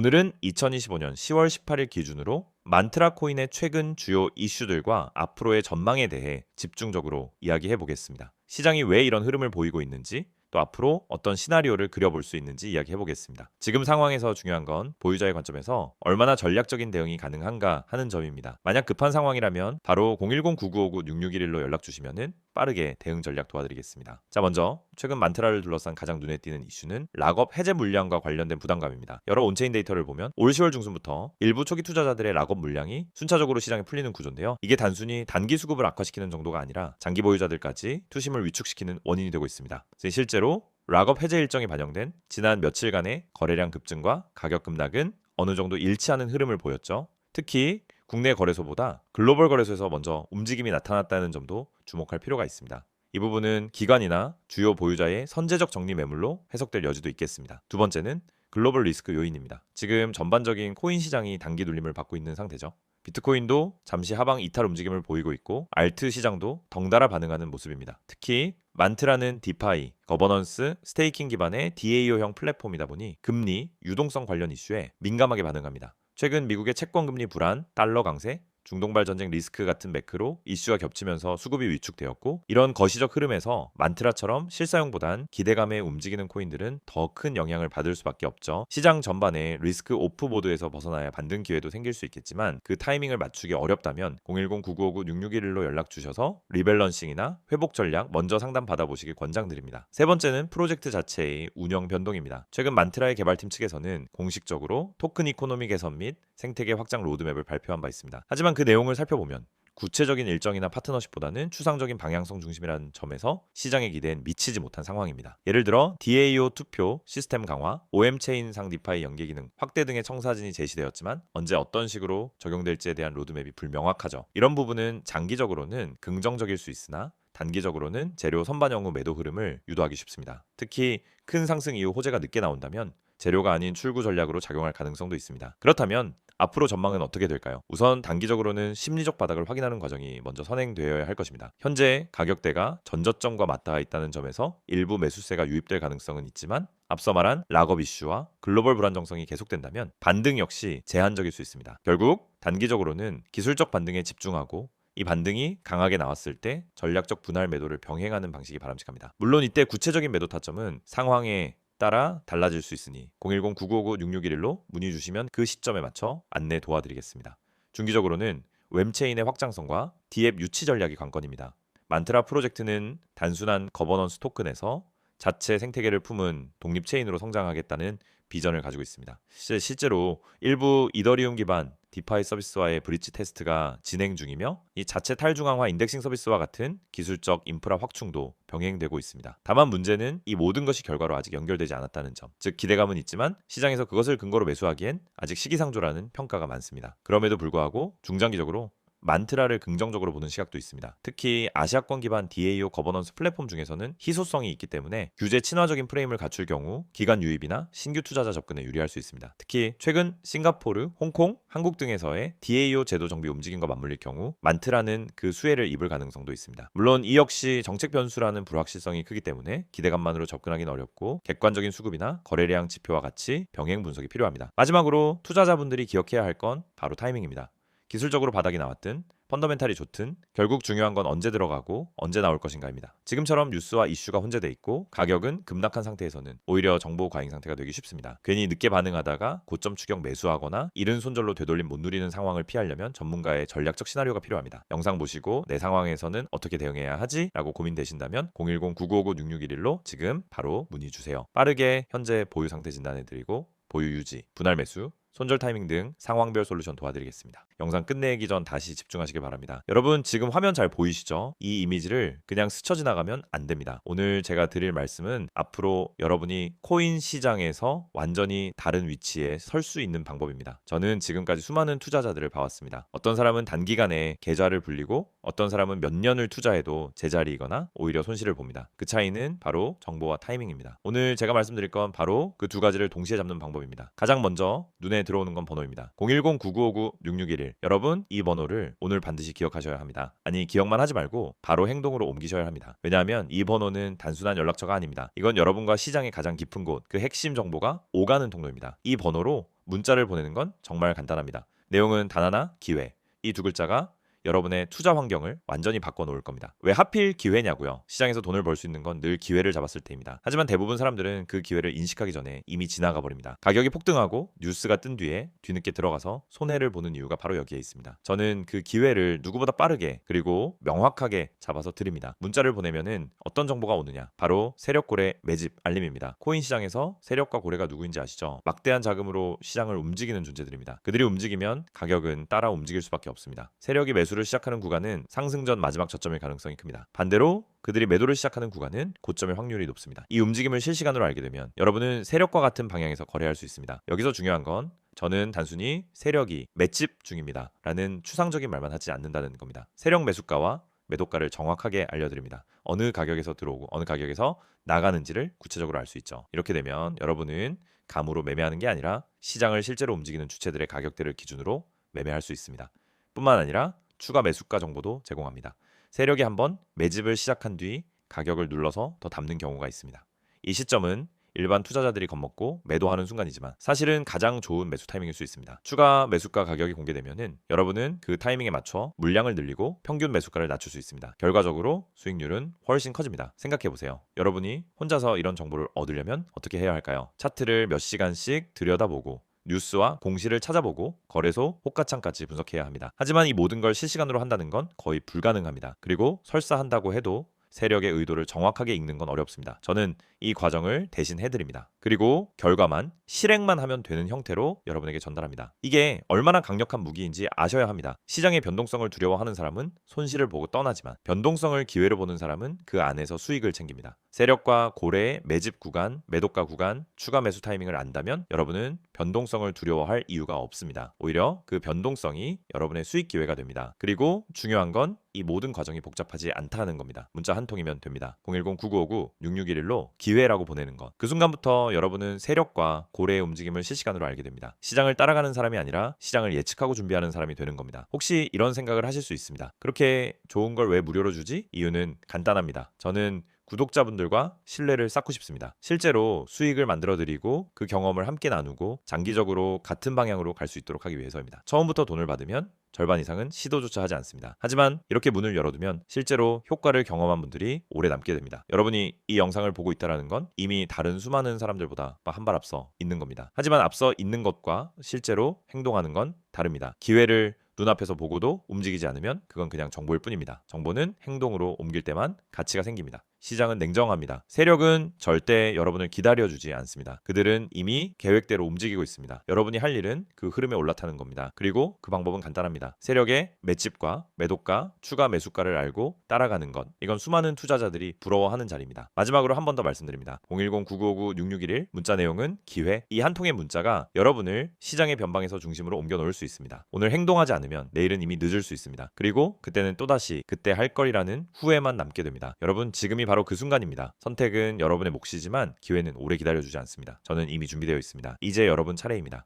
오늘은 2025년 10월 18일 기준으로 만트라 코인의 최근 주요 이슈들과 앞으로의 전망에 대해 집중적으로 이야기해 보겠습니다. 시장이 왜 이런 흐름을 보이고 있는지 또 앞으로 어떤 시나리오를 그려볼 수 있는지 이야기해 보겠습니다. 지금 상황에서 중요한 건 보유자의 관점에서 얼마나 전략적인 대응이 가능한가 하는 점입니다. 만약 급한 상황이라면 바로 010-9959-6611로 연락 주시면은 빠르게 대응 전략 도와드리겠습니다. 자, 먼저 최근 만트라를 둘러싼 가장 눈에 띄는 이슈는 락업 해제 물량과 관련된 부담감입니다. 여러 온체인 데이터를 보면 올 10월 중순부터 일부 초기 투자자들의 락업 물량이 순차적으로 시장에 풀리는 구조인데요. 이게 단순히 단기 수급을 악화시키는 정도가 아니라 장기 보유자들까지 투심을 위축시키는 원인이 되고 있습니다. 실제로 락업 해제 일정이 반영된 지난 며칠간의 거래량 급증과 가격 급락은 어느 정도 일치하는 흐름을 보였죠. 특히 국내 거래소보다 글로벌 거래소에서 먼저 움직임이 나타났다는 점도 주목할 필요가 있습니다. 이 부분은 기관이나 주요 보유자의 선제적 정리 매물로 해석될 여지도 있겠습니다. 두 번째는 글로벌 리스크 요인입니다. 지금 전반적인 코인 시장이 단기 눌림을 받고 있는 상태죠. 비트코인도 잠시 하방 이탈 움직임을 보이고 있고 알트 시장도 덩달아 반응하는 모습입니다. 특히 만트라는 디파이, 거버넌스, 스테이킹 기반의 DAO형 플랫폼이다 보니 금리, 유동성 관련 이슈에 민감하게 반응합니다. 최근 미국의 채권 금리 불안, 달러 강세, 중동발 전쟁 리스크 같은 매크로 이슈가 겹치면서 수급이 위축되었고 이런 거시적 흐름에서 만트라처럼 실사용보단 기대감에 움직이는 코인들은 더 큰 영향을 받을 수밖에 없죠. 시장 전반에 리스크 오프 모드에서 벗어나야 반등 기회도 생길 수 있겠지만 그 타이밍을 맞추기 어렵다면 010-9959-6611로 연락 주셔서 리밸런싱이나 회복 전략 먼저 상담 받아보시길 권장드립니다. 세 번째는 프로젝트 자체의 운영 변동입니다. 최근 만트라의 개발팀 측에서는 공식적으로 토큰 이코노미 개선 및 생태계 확장 로드맵을 발표한 바 있습니다. 하지만 그 내용을 살펴보면 구체적인 일정이나 파트너십보다는 추상적인 방향성 중심이라는 점에서 시장의 기대엔 미치지 못한 상황입니다. 예를 들어 DAO 투표, 시스템 강화, OM 체인상 디파이 연계 기능 확대 등의 청사진이 제시되었지만 언제 어떤 식으로 적용될지에 대한 로드맵이 불명확하죠. 이런 부분은 장기적으로는 긍정적일 수 있으나 단기적으로는 재료 선반영 후 매도 흐름을 유도하기 쉽습니다. 특히 큰 상승 이후 호재가 늦게 나온다면 재료가 아닌 출구 전략으로 작용할 가능성도 있습니다. 그렇다면 앞으로 전망은 어떻게 될까요? 우선 단기적으로는 심리적 바닥을 확인하는 과정이 먼저 선행되어야 할 것입니다. 현재 가격대가 전저점과 맞닿아 있다는 점에서 일부 매수세가 유입될 가능성은 있지만 앞서 말한 락업 이슈와 글로벌 불안정성이 계속된다면 반등 역시 제한적일 수 있습니다. 결국 단기적으로는 기술적 반등에 집중하고 이 반등이 강하게 나왔을 때 전략적 분할 매도를 병행하는 방식이 바람직합니다. 물론 이때 구체적인 매도 타점은 상황에 따라 달라질 수 있으니 010-9959-6611로 문의 주시면 그 시점에 맞춰 안내 도와드리겠습니다. 중기적으로는 웹체인의 확장성과 D앱 유치 전략이 관건입니다. 만트라 프로젝트는 단순한 거버넌스 토큰에서 자체 생태계를 품은 독립 체인으로 성장하겠다는 비전을 가지고 있습니다. 실제로 일부 이더리움 기반 디파이 서비스와의 브릿지 테스트가 진행 중이며 이 자체 탈중앙화 인덱싱 서비스와 같은 기술적 인프라 확충도 병행되고 있습니다. 다만 문제는 이 모든 것이 결과로 아직 연결되지 않았다는 점. 즉 기대감은 있지만 시장에서 그것을 근거로 매수하기엔 아직 시기상조라는 평가가 많습니다. 그럼에도 불구하고 중장기적으로 만트라를 긍정적으로 보는 시각도 있습니다. 특히 아시아권 기반 DAO 거버넌스 플랫폼 중에서는 희소성이 있기 때문에 규제 친화적인 프레임을 갖출 경우 기관 유입이나 신규 투자자 접근에 유리할 수 있습니다. 특히 최근 싱가포르, 홍콩, 한국 등에서의 DAO 제도 정비 움직임과 맞물릴 경우 만트라는 그 수혜를 입을 가능성도 있습니다. 물론 이 역시 정책 변수라는 불확실성이 크기 때문에 기대감만으로 접근하기는 어렵고 객관적인 수급이나 거래량 지표와 같이 병행 분석이 필요합니다. 마지막으로 투자자분들이 기억해야 할 건 바로 타이밍입니다. 기술적으로 바닥이 나왔든 펀더멘탈이 좋든 결국 중요한 건 언제 들어가고 언제 나올 것인가입니다. 지금처럼 뉴스와 이슈가 혼재돼 있고 가격은 급락한 상태에서는 오히려 정보 과잉 상태가 되기 쉽습니다. 괜히 늦게 반응하다가 고점 추격 매수하거나 이른 손절로 되돌림 못 누리는 상황을 피하려면 전문가의 전략적 시나리오가 필요합니다. 영상 보시고 내 상황에서는 어떻게 대응해야 하지? 라고 고민되신다면 010-9959-6611로 지금 바로 문의 주세요. 빠르게 현재 보유 상태 진단해드리고 보유 유지, 분할 매수, 손절 타이밍 등 상황별 솔루션 도와드리겠습니다. 영상 끝내기 전 다시 집중하시길 바랍니다. 여러분 지금 화면 잘 보이시죠? 이 이미지를 그냥 스쳐 지나가면 안 됩니다. 오늘 제가 드릴 말씀은 앞으로 여러분이 코인 시장에서 완전히 다른 위치에 설 수 있는 방법입니다. 저는 지금까지 수많은 투자자들을 봐왔습니다. 어떤 사람은 단기간에 계좌를 불리고 어떤 사람은 몇 년을 투자해도 제자리이거나 오히려 손실을 봅니다. 그 차이는 바로 정보와 타이밍입니다. 오늘 제가 말씀드릴 건 바로 그 두 가지를 동시에 잡는 방법입니다. 가장 먼저 눈에 들어오는 건 번호입니다. 010-9959-6611 여러분 이 번호를 오늘 반드시 기억하셔야 합니다. 아니 기억만 하지 말고 바로 행동으로 옮기셔야 합니다. 왜냐하면 이 번호는 단순한 연락처가 아닙니다. 이건 여러분과 시장의 가장 깊은 곳, 그 핵심 정보가 오가는 통로입니다. 이 번호로 문자를 보내는 건 정말 간단합니다. 내용은 단 하나 기회. 이 두 글자가 여러분의 투자 환경을 완전히 바꿔놓을 겁니다. 왜 하필 기회냐고요? 시장에서 돈을 벌 수 있는 건 늘 기회를 잡았을 때입니다. 하지만 대부분 사람들은 그 기회를 인식하기 전에 이미 지나가 버립니다. 가격이 폭등하고 뉴스가 뜬 뒤에 뒤늦게 들어가서 손해를 보는 이유가 바로 여기에 있습니다. 저는 그 기회를 누구보다 빠르게 그리고 명확하게 잡아서 드립니다. 문자를 보내면은 어떤 정보가 오느냐? 바로 세력고래 매집 알림입니다. 코인 시장에서 세력과 고래가 누구인지 아시죠? 막대한 자금으로 시장을 움직이는 존재들입니다. 그들이 움직이면 가격은 따라 움직일 수밖에 없습니다. 세력이 매수 를 시작하는 구간은 상승 전 마지막 저점일 가능성이 큽니다. 반대로 그들이 매도를 시작하는 구간은 고점일 확률이 높습니다. 이 움직임을 실시간으로 알게 되면 여러분은 세력과 같은 방향에서 거래할 수 있습니다. 여기서 중요한 건 저는 단순히 세력이 맷집 중입니다. 라는 추상적인 말만 하지 않는다는 겁니다. 세력 매수가와 매도가를 정확하게 알려드립니다. 어느 가격에서 들어오고 어느 가격에서 나가는지를 구체적으로 알 수 있죠. 이렇게 되면 여러분은 감으로 매매하는 게 아니라 시장을 실제로 움직이는 주체들의 가격대를 기준으로 매매할 수 있습니다. 뿐만 아니라 추가 매수가 정보도 제공합니다. 세력이 한번 매집을 시작한 뒤 가격을 눌러서 더 담는 경우가 있습니다. 이 시점은 일반 투자자들이 겁먹고 매도하는 순간이지만 사실은 가장 좋은 매수 타이밍일 수 있습니다. 추가 매수가 가격이 공개되면은 여러분은 그 타이밍에 맞춰 물량을 늘리고 평균 매수가를 낮출 수 있습니다. 결과적으로 수익률은 훨씬 커집니다. 생각해 보세요. 여러분이 혼자서 이런 정보를 얻으려면 어떻게 해야 할까요? 차트를 몇 시간씩 들여다보고 뉴스와 공시를 찾아보고 거래소 호가창까지 분석해야 합니다. 하지만 이 모든 걸 실시간으로 한다는 건 거의 불가능합니다. 그리고 설사 한다고 해도 세력의 의도를 정확하게 읽는 건 어렵습니다. 저는 이 과정을 대신 해드립니다. 그리고 결과만 실행만 하면 되는 형태로 여러분에게 전달합니다. 이게 얼마나 강력한 무기인지 아셔야 합니다. 시장의 변동성을 두려워하는 사람은 손실을 보고 떠나지만 변동성을 기회로 보는 사람은 그 안에서 수익을 챙깁니다. 세력과 고래의 매집 구간, 매도가 구간, 추가 매수 타이밍을 안다면 여러분은 변동성을 두려워할 이유가 없습니다. 오히려 그 변동성이 여러분의 수익 기회가 됩니다. 그리고 중요한 건 이 모든 과정이 복잡하지 않다는 겁니다. 문자 한 통이면 됩니다. 010-9959-6611로 기회라고 보내는 것. 그 순간부터 여러분은 세력과 고래의 움직임을 실시간으로 알게 됩니다. 시장을 따라가는 사람이 아니라 시장을 예측하고 준비하는 사람이 되는 겁니다. 혹시 이런 생각을 하실 수 있습니다. 그렇게 좋은 걸 왜 무료로 주지? 이유는 간단합니다. 저는 구독자분들과 신뢰를 쌓고 싶습니다. 실제로 수익을 만들어 드리고 그 경험을 함께 나누고 장기적으로 같은 방향으로 갈 수 있도록 하기 위해서입니다. 처음부터 돈을 받으면 절반 이상은 시도조차 하지 않습니다. 하지만 이렇게 문을 열어두면 실제로 효과를 경험한 분들이 오래 남게 됩니다. 여러분이 이 영상을 보고 있다는 건 이미 다른 수많은 사람들보다 한 발 앞서 있는 겁니다. 하지만 앞서 있는 것과 실제로 행동하는 건 다릅니다. 기회를 눈앞에서 보고도 움직이지 않으면 그건 그냥 정보일 뿐입니다. 정보는 행동으로 옮길 때만 가치가 생깁니다. 시장은 냉정합니다. 세력은 절대 여러분을 기다려주지 않습니다. 그들은 이미 계획대로 움직이고 있습니다. 여러분이 할 일은 그 흐름에 올라타는 겁니다. 그리고 그 방법은 간단합니다. 세력의 맷집과 매도가, 추가 매수가를 알고 따라가는 것. 이건 수많은 투자자들이 부러워하는 자리입니다. 마지막으로 한 번 더 말씀드립니다. 010-9959-6611 문자 내용은 기회. 이 한 통의 문자가 여러분을 시장의 변방에서 중심으로 옮겨 놓을 수 있습니다. 오늘 행동하지 않으면 내일은 이미 늦을 수 있습니다. 그리고 그때는 또다시 그때 할 거리라는 후회만 남게 됩니다. 여러분 지금이 바로 그 순간입니다. 선택은 여러분의 몫이지만 기회는 오래 기다려주지 않습니다. 저는 이미 준비되어 있습니다. 이제 여러분 차례입니다.